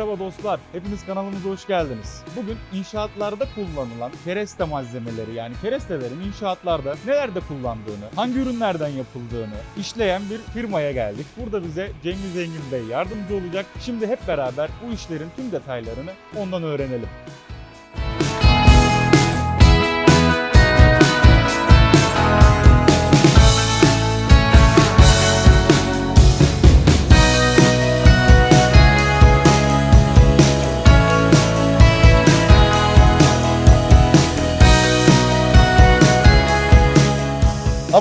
Merhaba dostlar, hepiniz kanalımıza hoş geldiniz. Bugün inşaatlarda kullanılan kereste malzemeleri yani kerestelerin inşaatlarda nelerde kullandığını, hangi ürünlerden yapıldığını işleyen bir firmaya geldik. Burada bize Cengiz Engin Bey yardımcı olacak. Şimdi hep beraber bu işlerin tüm detaylarını ondan öğrenelim.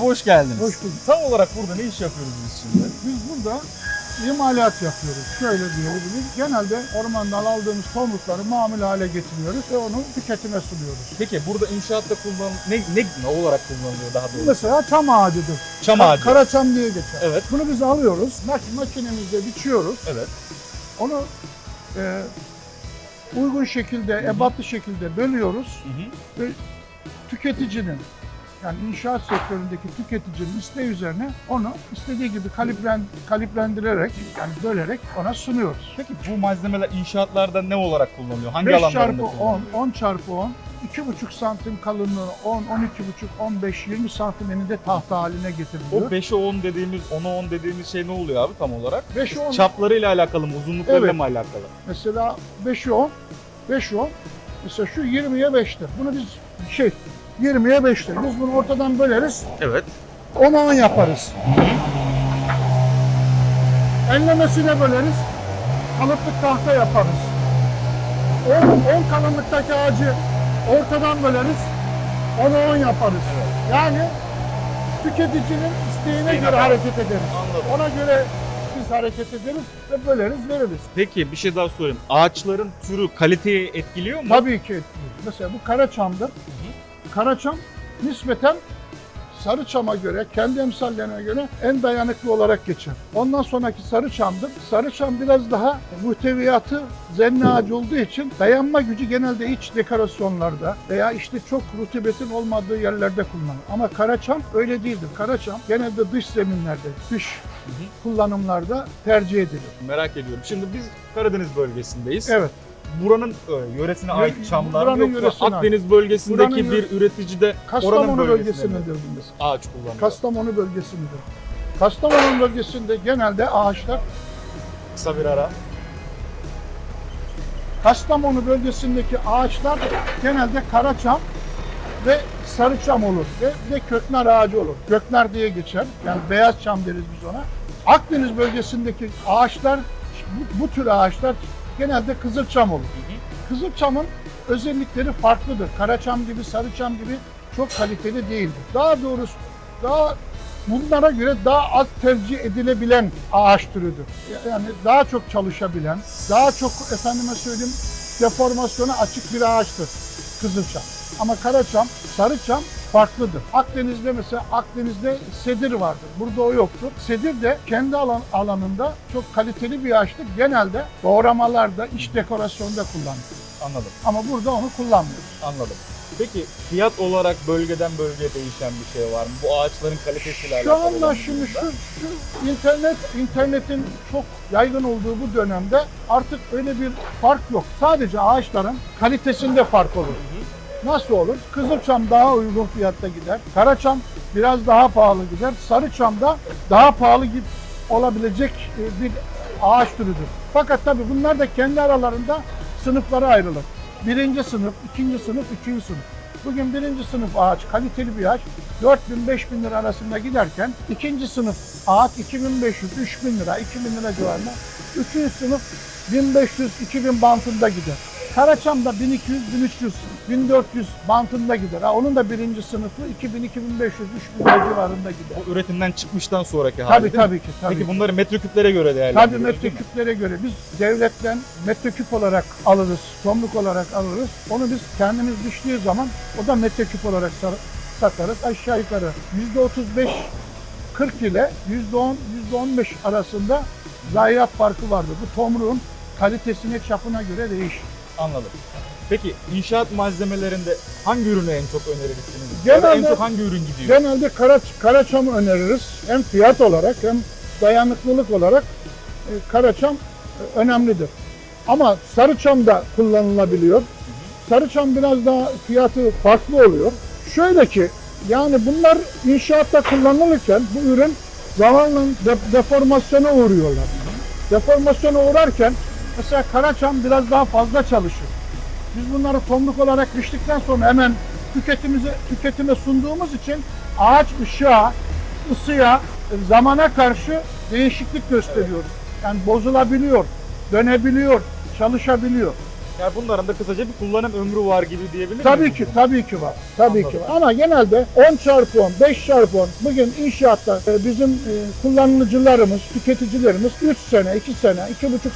Hoş geldiniz. Hoş bulduk. Tam olarak burada ne iş yapıyoruz biz şimdi? Biz burada imalat yapıyoruz. Şöyle diyebiliriz. Genelde ormandan aldığımız tomrukları mamul hale getiriyoruz ve onu tüketime sunuyoruz. Peki burada inşaatta kullan ne, ne, ne olarak kullanılıyor daha doğrusu? Mesela çam ağacıdır. Çam ağacı. Karaçam diye geçer. Evet. Bunu biz alıyoruz. mak- Makinemizde biçiyoruz. Evet. Onu e, uygun şekilde, ebatlı şekilde bölüyoruz. Hı hı. Tüketicinin yani inşaat sektöründeki tüketicinin isteği üzerine onu istediği gibi kalibren, kaliplendirerek yani bölerek ona sunuyoruz. Peki bu malzemeler inşaatlarda ne olarak kullanılıyor? Hangi 5 alanlarında çarpı 10, kullanılıyor? 10 çarpı 10, 2,5 santim kalınlığı 10, 12,5, 15, 20 santim eninde tahta haline O getiriliyor. 5'e 10 dediğimiz, 10'a 10 dediğimiz şey ne oluyor abi tam olarak? 5'i 10, Çaplarıyla alakalı mı, uzunluklarıyla Evet. mı alakalı? mesela 5'i 10, 5'i 10, mesela şu 20'ye 5'tir. Bunu biz şey 20'ye 5'tir. Biz bunu ortadan böleriz, Evet. 10'a 10 yaparız. Enlemesine böleriz, kalıplık tahta yaparız. 10, 10 kalınlıktaki ağacı ortadan böleriz, 10'a 10 yaparız. Yani tüketicinin isteğine göre hareket ederiz. Anladım. Ona göre biz hareket ederiz ve böleriz, veririz. Peki bir şey daha sorayım. Ağaçların türü kaliteyi etkiliyor mu? Tabii ki etkiliyor. Mesela bu karaçamdır. Karaçam nispeten sarı çama göre, kendi emsallerine göre en dayanıklı olarak geçer. Ondan sonraki sarı çamdır. Sarı çam biraz daha muhteviyatı zenne ağacı olduğu için dayanma gücü genelde iç dekorasyonlarda veya işte çok rutubetin olmadığı yerlerde kullanılır. Ama karaçam öyle değildir. Karaçam genelde dış zeminlerde, dış kullanımlarda tercih edilir. Merak ediyorum. Şimdi biz Karadeniz bölgesindeyiz. Evet. Buranın e, yöresine ait çamlar buranın yoksa yöresine ait. Akdeniz bölgesindeki Buranın bir üreticide oranın Kastamonu bölgesinde bölgesindedir mi biz. ağaç kullanıyor? Kastamonu bölgesindedir. Kastamonu bölgesinde genelde ağaçlar Kısa bir ara. Kastamonu bölgesindeki ağaçlar genelde karaçam ve sarıçam olur ve bir de köknar ağacı olur. Köknar diye geçer. Yani beyaz çam deriz biz ona. Akdeniz bölgesindeki ağaçlar bu, bu tür ağaçlar genelde kızılçam olur. Kızılçamın özellikleri farklıdır. Karaçam gibi, sarıçam gibi çok kaliteli değildir. Daha doğrusu daha bunlara göre daha az tercih edilebilen ağaç türüdür. Yani daha çok çalışabilen, daha çok efendime söyleyeyim deformasyona açık bir ağaçtır kızılçam. Ama karaçam, sarıçam farklıdır. Akdeniz'de mesela Akdeniz'de sedir vardır. Burada o yoktur. Sedir de kendi alan, alanında çok kaliteli bir ağaçtır. Genelde doğramalarda, iç dekorasyonda kullanılır. Anladım. Ama burada onu kullanmıyoruz. Anladım. Peki fiyat olarak bölgeden bölgeye değişen bir şey var mı? Bu ağaçların kalitesiyle Şu alakalı. anda olan şimdi bir şu, durum şu internet internetin çok yaygın olduğu bu dönemde artık öyle bir fark yok. Sadece ağaçların kalitesinde fark olur. Nasıl olur? Kızılçam daha uygun fiyatta gider. Karaçam biraz daha pahalı gider. Sarıçam da daha pahalı git olabilecek e, bir ağaç türüdür. Fakat tabii bunlar da kendi aralarında sınıflara ayrılır. Birinci sınıf, ikinci sınıf, üçüncü sınıf. Bugün birinci sınıf ağaç, kaliteli bir ağaç 4000-5000 lira arasında giderken ikinci sınıf ağaç 2500-3000 lira, 2000 lira civarında. Üçüncü sınıf 1500-2000 bantında gider. Karaçam da 1200, 1300, 1400 bantında gider. Ha, onun da birinci sınıfı 2000, 2500, 3000 lira civarında gider. Bu üretimden çıkmıştan sonraki hali Tabii tabii ki. Tabii. Peki bunları metreküplere göre Tabii değerlendiriyoruz mi? metreküplere göre biz devletten metreküp olarak alırız, tomruk olarak alırız. Onu biz kendimiz düştüğü zaman o da metreküp olarak satarız. Aşağı yukarı %35 40 ile %10 %15 arasında zayiat farkı vardır. Bu tomruğun kalitesine, çapına göre değişir. Anladım. Peki inşaat malzemelerinde hangi ürünü en çok önerirsiniz? da en Genelde- çok hangi ürün gidiyor? Genelde kara, karaçamı öneririz. Hem fiyat olarak hem dayanıklılık olarak e, karaçam e, önemlidir. Ama Sarıçam da kullanılabiliyor. Sarıçam biraz daha fiyatı farklı oluyor. Şöyle ki yani bunlar inşaatta kullanılırken bu ürün zamanla de- deformasyona uğruyorlar. Deformasyona uğrarken mesela Karaçam biraz daha fazla çalışır. Biz bunları tomruk olarak biçtikten sonra hemen tüketimize tüketime sunduğumuz için ağaç ışığa, ısıya, zamana karşı değişiklik gösteriyor. Yani bozulabiliyor, dönebiliyor, çalışabiliyor. Yani bunların da kısaca bir kullanım ömrü var gibi diyebilir Tabii miyiz ki, o zaman? tabii ki var. Tabii Anladım. ki var. Ama genelde 10 çarpı 10, 5 çarpı 10 bugün inşaatta e, bizim e, kullanıcılarımız, tüketicilerimiz 3 sene, 2 sene, 2,5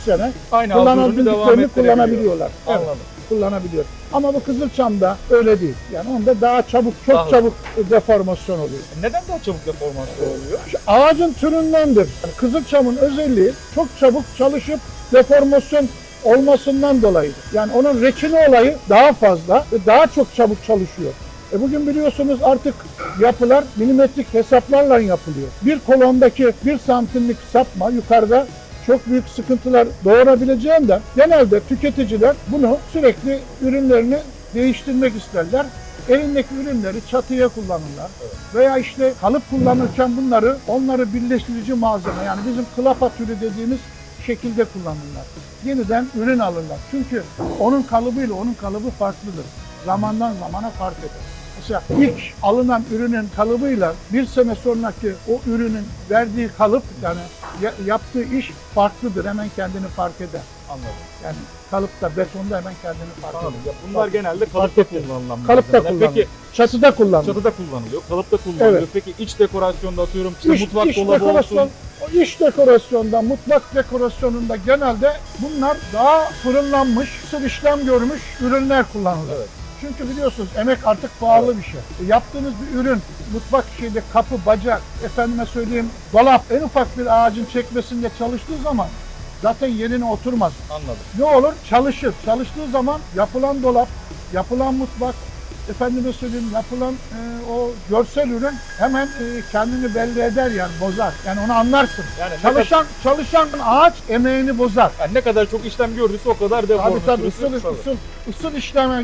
sene Aynı kullanabildiklerini kullanabiliyorlar. Evet, Anladım. Kullanabiliyor. Ama bu Kızılçam'da öyle değil. Yani onda daha çabuk, çok Daha- çabuk deformasyon oluyor. Neden daha çabuk deformasyon oluyor? Şu ağacın türündendir. Yani Kızılçam'ın özelliği çok çabuk çalışıp deformasyon olmasından dolayıdır. Yani onun reçine olayı daha fazla ve daha çok çabuk çalışıyor. E bugün biliyorsunuz artık yapılar milimetrik hesaplarla yapılıyor. Bir kolondaki bir santimlik sapma yukarıda çok büyük sıkıntılar doğurabileceğinden genelde tüketiciler bunu sürekli ürünlerini değiştirmek isterler. Elindeki ürünleri çatıya kullanırlar. Veya işte kalıp kullanırken bunları onları birleştirici malzeme yani bizim klapa türü dediğimiz şekilde kullanırlar. Yeniden ürün alırlar. Çünkü onun kalıbıyla onun kalıbı farklıdır. Zamandan zamana fark eder. Mesela ilk alınan ürünün kalıbıyla bir sene sonraki o ürünün verdiği kalıp yani ya- yaptığı iş farklıdır. Hemen kendini fark eder. Anladım. Yani kalıpta, betonda hemen kendini fark Anladım. eder. Ya bunlar genelde kalıpta Fark kullanılan Kalıpta malzemeler. kullanılıyor. Peki Çatıda kullanılıyor. çatıda kullanılıyor, kalıpta kullanılıyor. Evet. Peki iç dekorasyonda atıyorum işte İş, mutfak iş dolabı dekorasyon, olsun. o iş dekorasyonda, mutfak dekorasyonunda genelde bunlar daha fırınlanmış, sır işlem görmüş ürünler kullanılır. Evet. Çünkü biliyorsunuz emek artık pahalı bir şey. E, Yaptığınız bir ürün, mutfak şeyde kapı, bacak, efendime söyleyeyim dolap en ufak bir ağacın çekmesinde çalıştığı zaman zaten yerine oturmaz. Anladım. Ne olur? Çalışır. Çalıştığı zaman yapılan dolap, yapılan mutfak, efendime söyleyeyim yapılan e, o görsel ürün hemen e, kendini belli eder yani bozar. Yani onu anlarsın. Yani ne Çalışan çalışan ağaç emeğini bozar. yani ne kadar çok işlem gördüyse o kadar Tabii deformasyon tabii süresi ısıl, ısıl, ısıl işleme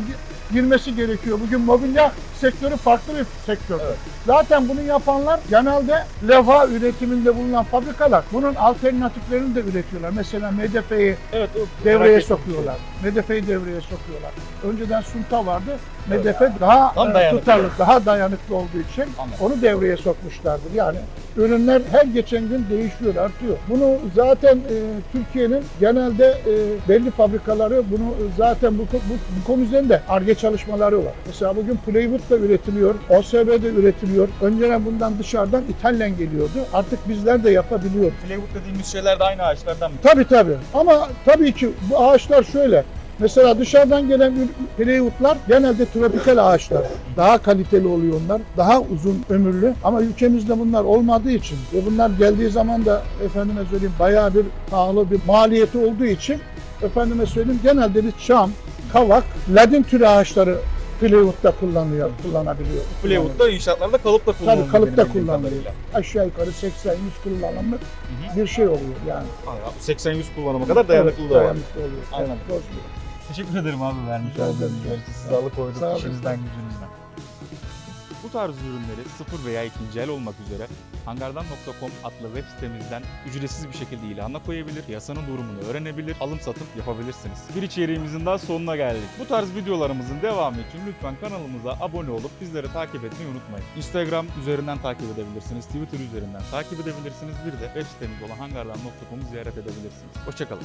girmesi gerekiyor. Bugün mobilya sektörü farklı bir sektör. Evet. Zaten bunu yapanlar genelde levha üretiminde bulunan fabrikalar bunun alternatiflerini de üretiyorlar. Mesela MDF'yi Evet, devreye sokuyorlar. Medefeyi devreye sokuyorlar. Önceden sunta vardı. Evet. Medefe daha Tam e, dayanıklı. tutarlı, daha dayanıklı olduğu için Anladım. onu devreye sokmuşlardır. Yani ürünler her geçen gün değişiyor, artıyor. Bunu zaten e, Türkiye'nin genelde e, belli fabrikaları bunu zaten bu, bu, bu konu üzerinde ARGE çalışmaları var. Mesela bugün plywood da üretiliyor, OSB de üretiliyor. Önceden bundan dışarıdan İtalyan geliyordu. Artık bizler de yapabiliyoruz. Plywood dediğimiz şeyler de aynı ağaçlardan mı? Tabii tabii. Ama tabii ki bu ağaçlar şöyle. Mesela dışarıdan gelen plywoodlar genelde tropikal ağaçlar. Daha kaliteli oluyor onlar. Daha uzun ömürlü. Ama ülkemizde bunlar olmadığı için ve bunlar geldiği zaman da efendime söyleyeyim bayağı bir pahalı bir maliyeti olduğu için efendime söyleyeyim genelde bir çam, kavak, ladin türü ağaçları plywood'da kullanıyor, kullanabiliyor. Plywood da inşaatlarda kalıpta kullanılıyor. Tabii kalıpta kullanılıyor. Aşağı yukarı 80-100 kullanımlık Hı hı. bir şey oluyor yani. Aa, 80-100 kullanıma kadar dayanıklılığı Evet, var. dayanıklı oluyor. Anladım. Evet. Teşekkür ederim abi vermiş olduğunuz bilgiler için. Sizi alıkoyduk Sağ olun. işinizden gücünüzden. Bu tarz ürünleri sıfır veya ikinci el olmak üzere hangardan.com adlı web sitemizden ücretsiz bir şekilde ilana koyabilir, piyasanın durumunu öğrenebilir, alım satım yapabilirsiniz. Bir içeriğimizin daha sonuna geldik. Bu tarz videolarımızın devamı için lütfen kanalımıza abone olup bizleri takip etmeyi unutmayın. Instagram üzerinden takip edebilirsiniz, Twitter üzerinden takip edebilirsiniz. Bir de web sitemiz olan hangardan.com'u ziyaret edebilirsiniz. Hoşçakalın.